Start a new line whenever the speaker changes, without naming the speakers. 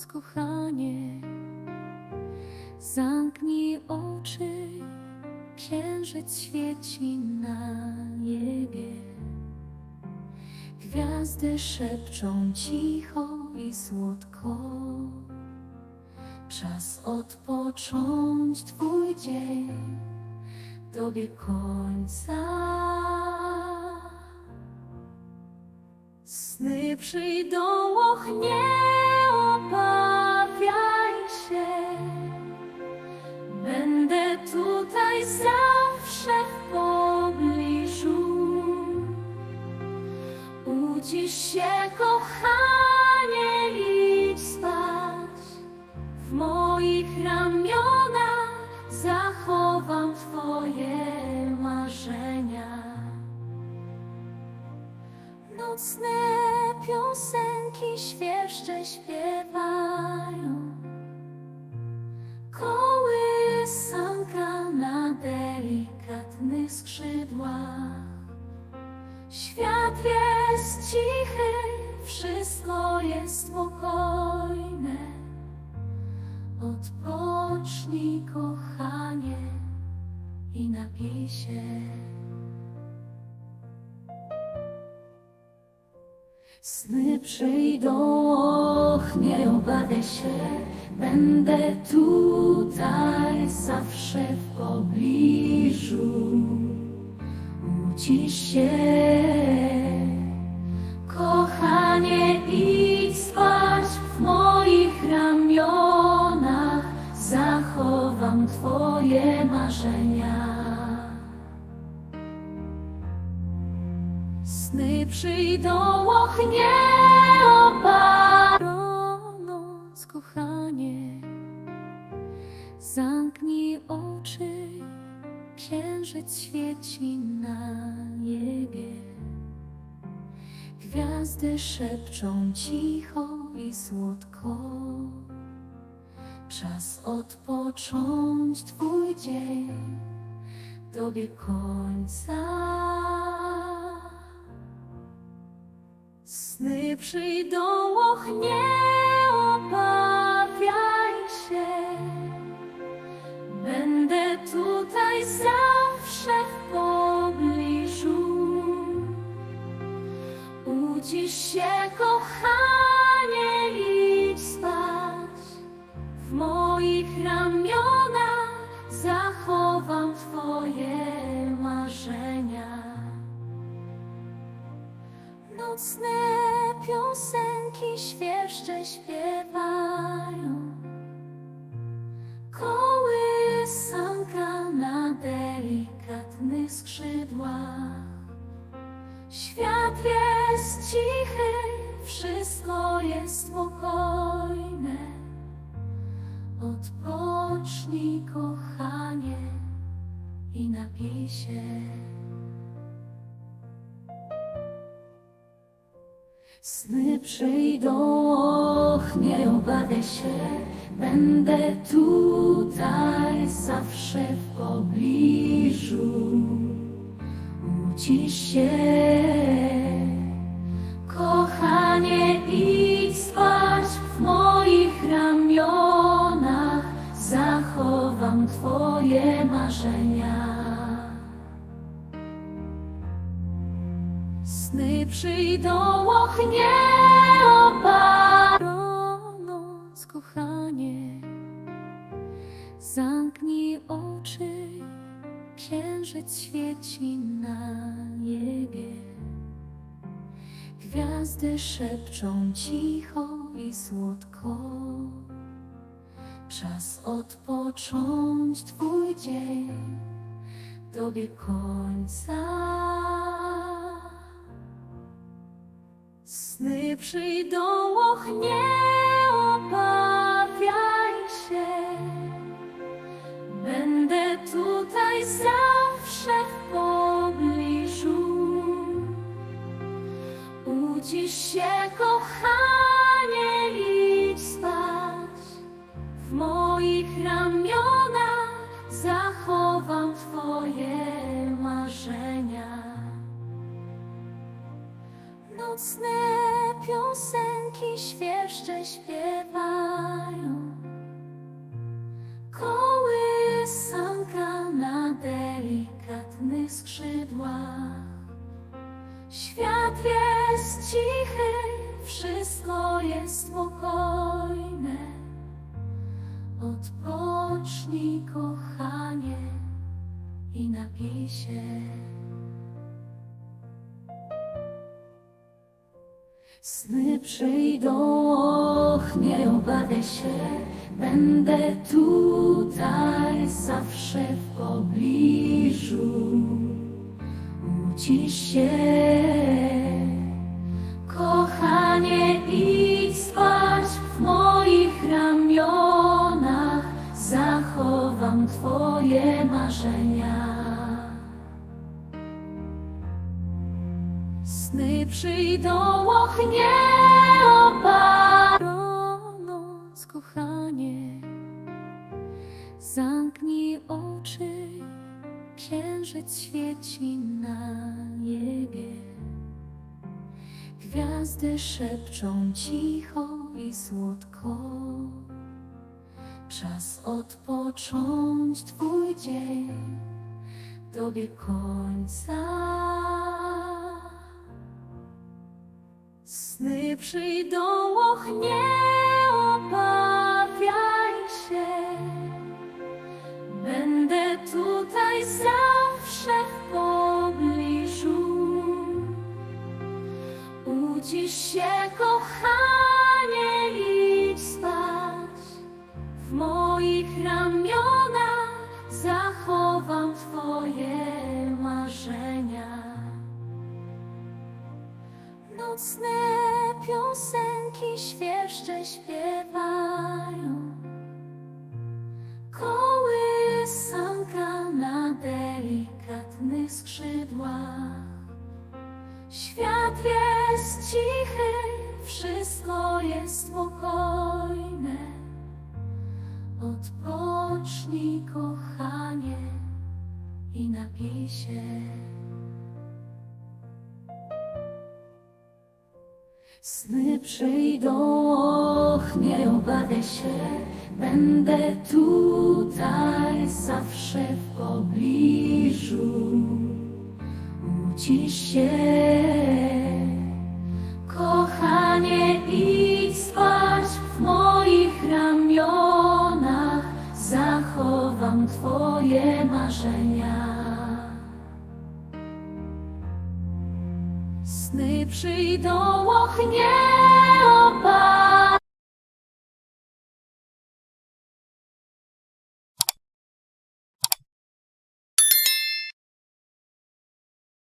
noc, kochanie, zamknij oczy, księżyc świeci na niebie. Gwiazdy szepczą cicho i słodko. Czas odpocząć Twój dzień dobie końca. Sny przyjdą, och moich ramionach zachowam Twoje marzenia. Nocne piosenki świerszcze śpiewają. Kołysanka na delikatnych skrzydłach. Świat jest cichy, wszystko jest spokojne. Odpocznij, napij się. Sny przyjdą, och, nie obawiaj się, będę tutaj zawsze w pobliżu. Ucisz się, kochanie, idź spać w moich ramionach, zachowam Twoje marzenia. Przyjdą, och nie obawiaj noc, kochanie. Zamknij oczy, księżyc świeci na niebie. Gwiazdy szepczą cicho i słodko. Czas odpocząć Twój dzień dobie końca. Przyjdą, och nie obawiaj się. Będę tutaj zawsze w pobliżu. Ucisz się, kochanie, idź spać. W moich ramionach zachowam Twoje marzenia. Nocne piosenki świerszcze śpiewają. Kołysanka na delikatnych skrzydłach. Świat jest cichy, wszystko jest spokojne. Odpocznij, kochanie, i napij się. Sny przyjdą, och, nie się, będę tutaj zawsze w pobliżu. Ucisz się, kochanie, idź spać w moich ramionach, zachowam Twoje marzenia. Sny przyjdą, och nie obawiaj noc, kochanie. Zamknij oczy, księżyc świeci na niebie. Gwiazdy szepczą cicho i słodko. Czas odpocząć Twój dzień dobie końca. Sny przyjdą, och nie obawiaj się. Będę tutaj zawsze w pobliżu. Ucisz się, kochanie, idź spać. W moich ramionach zachowam Twoje marzenia. Nocne piosenki świeższe śpiewają. Kołysanka na delikatnych skrzydłach. Świat jest cichy, wszystko jest spokojne. Odpocznij, kochanie, i napij się. Sny przyjdą, och, się, będę tutaj zawsze w pobliżu. Ucisz się, Sny przyjdą, och nie obawiaj noc, kochanie Zamknij oczy, księżyc świeci na niebie. Gwiazdy szepczą cicho i słodko. Czas odpocząć Twój dzień dobiegł końca. Przyjdą, och nie obawiaj się. Będę tutaj zawsze w pobliżu. Ucisz się, kochanie, idź spać. W moich ramionach zachowam Twoje marzenia. Nocne piosenki świerszcze śpiewają. Kołysanka na delikatnych skrzydłach. Świat jest cichy, wszystko jest spokojne. Odpocznij, kochanie, i napij się. Sny przyjdą, och, nie obawiaj się, będę tutaj zawsze w pobliżu. Ucisz się, kochanie, idź spać w moich ramionach, zachowam Twoje marzenia. Sny przyjdą,